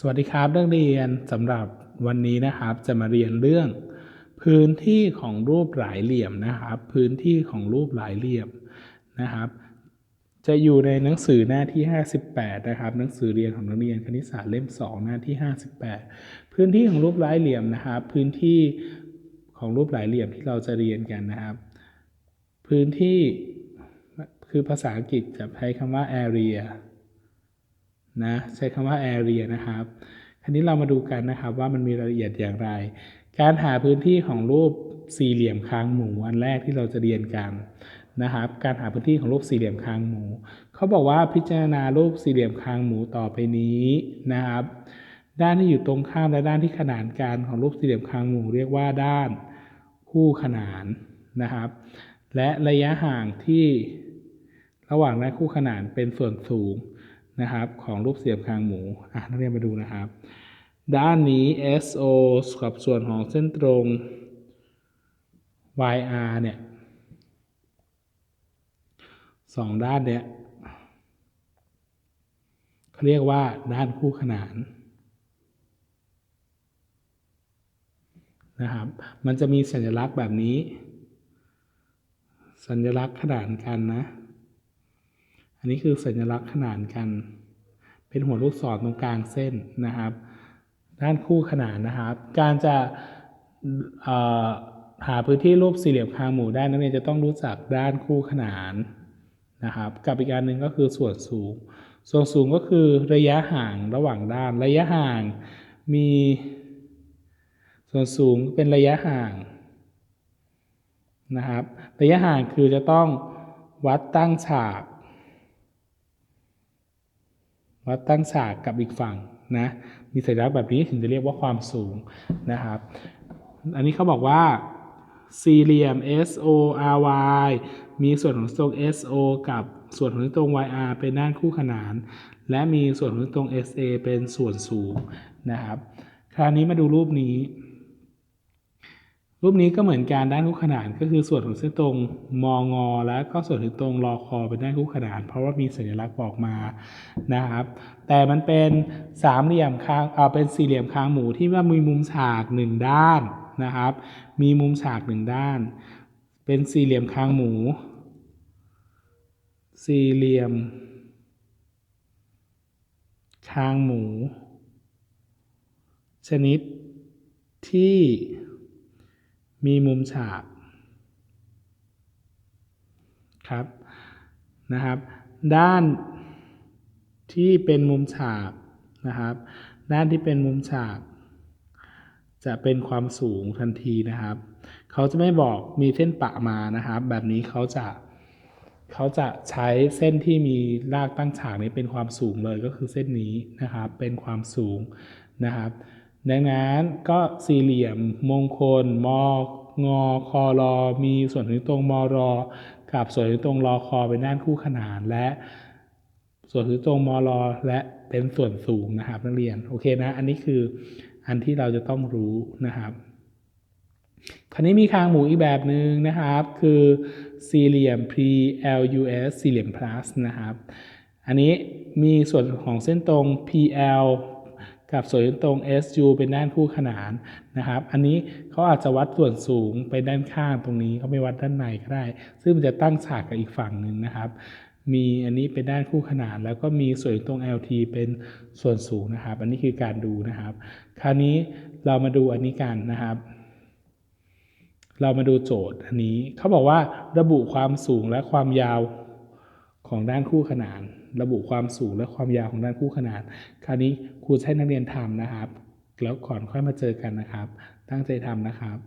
สวัสดีครับนักเรียนสำหรับวันนี้นะครับจะมาเรียนเรื่อง พื้นที่ของรูปหลายเหลี่ยมนะครับ พื้นที่ของรูปหลายเหลี่ยมนะครับ จะอยู่ในหนังสือหน้าที่ 58 นะครับ หนังสือเรียนของนักเรียนคณิตศาสตร์เล่ม 2 หน้าที่ 58 พื้นที่ของรูปหลายเหลี่ยมนะครับ พื้นที่ของรูปหลายเหลี่ยมที่เราจะเรียนกันนะครับ พื้นที่คือภาษาอังกฤษจะใช้คำว่า area นะใช้คำว่า area นะครับทีนี้เรามาดูกันนะครับว่ามันมีรายละเอียดอย่างไร การหาพื้นที่ของรูปสี่เหลี่ยมคางหมูอันแรกที่เราจะเรียนกันนะครับการหาพื้นที่ของรูปสี่เหลี่ยมคางหมูเขาบอกว่าพิจารณารูปสี่เหลี่ยมคางหมูต่อไปนี้นะครับ ด้านที่อยู่ตรงข้ามและด้านที่ขนานกันของรูปสี่เหลี่ยมคางหมูเรียกว่าด้านคู่ขนานนะครับ และระยะห่างที่ระหว่างด้านคู่ขนานเป็นส่วนสูง นะครับ ของรูปเสียมคางหมูอะนักเรียนมาดูนะครับ ด้านนี้ SO กับส่วนของเส้นตรง YR เนี่ยสองด้านเนี้ยเขาเรียกว่าด้านคู่ขนานนะครับ มันจะมีสัญลักษณ์แบบนี้ สัญลักษณ์ขนานกันนะ นนี้คือสัญลักษณ์ขนานกัน เป็นหัวลูกศรตรงกลางเส้นนะครับ ด้านคู่ขนานนะครับ การจะหาพื้นที่รูปสี่เหลี่ยมคางหมูได้นักเรียนจะต้องรู้จักด้านคู่ขนานนะครับ กับอีกการหนึ่งก็คือส่วนสูง ส่วนสูงก็คือระยะห่างระหว่างด้าน ระยะห่างมี ส่วนสูงเป็นระยะห่างนะครับ ระยะห่างคือจะต้องวัดตั้งฉาก วัดตั้งฉากกับอีกฝั่งนะมีสัญลักษณ์แบบนี้ถึงจะเรียกว่าความสูงนะครับ อันนี้เขาบอกว่าสี่เหลี่ยม SORY มีส่วนของตรง SO กับส่วนของตรง YR เป็นด้านคู่ขนาน และมีส่วนของตรง SA เป็นส่วนสูงนะครับ คราวนี้มาดูรูปนี้ รูปนี้ก็เหมือนกันด้านคู่ขนานก็คือส่วนของเส้นตรงมองอ แล้วก็ส่วนถึงตรงรอคอเป็นด้านคู่ขนาน เพราะว่ามีสัญลักษณ์บอกมานะครับ แต่มันเป็นสามเหลี่ยมคางเออเป็นสี่เหลี่ยมคางหมูที่ว่ามีมุมฉากหนึ่งด้านนะครับ มีมุมฉากหนึ่งด้าน เป็นสี่เหลี่ยมคางหมู สี่เหลี่ยมคางหมู ชนิดที่ มีมุมฉากครับนะครับ ด้านที่เป็นมุมฉากนะครับ ด้านที่เป็นมุมฉาก จะเป็นความสูงทันทีนะครับ เขาจะไม่บอกมีเส้นปะมานะครับ แบบนี้เขาจะเขาจะใช้เส้นที่มีรากตั้งฉากนี้เป็นความสูงเลยก็คือเส้นนี้นะครับ เป็นความสูงนะครับ ดังนั้นก็สี่เหลี่ยมมงคลมองอคอรอมีส่วนถึงตรงมอรอกับส่วนถึงตรงรอคอเป็นด้านคู่ขนานและ ส่วนถึงตรงมอรอและเป็นส่วนสูงนะครับนักเรียนโอเคนะอันนี้คืออันที่เราจะต้องรู้นะครับ คราวนี้มีคางหมูอีกแบบหนึ่งนะครับ คือสี่เหลี่ยม PLUS สี่เหลี่ยม plus นะครับ อันนี้มีส่วนของเส้นตรง PL กับส่วนตรง SU เป็นด้านคู่ขนานนะครับ อันนี้เขาอาจจะวัดส่วนสูงไปด้านข้างตรงนี้เขาไม่วัดด้านในก็ได้ ซึ่งมันจะตั้งฉากกับอีกฝั่งหนึ่งนะครับ มีอันนี้เป็นด้านคู่ขนาน แล้วก็มีส่วนตรง LT เป็นส่วนสูงนะครับ อันนี้คือการดูนะครับ คราวนี้เรามาดูอันนี้กันนะครับเรามาดูโจทย์อันนี้เขาบอกว่าระบุความสูงและความยาวของด้านคู่ขนาน ระบุความสูงและความยาวของด้านคู่ขนาน คราวนี้ครูใช้นักเรียนทำนะครับ แล้วก่อนค่อยมาเจอกันนะครับ ตั้งใจทำนะครับ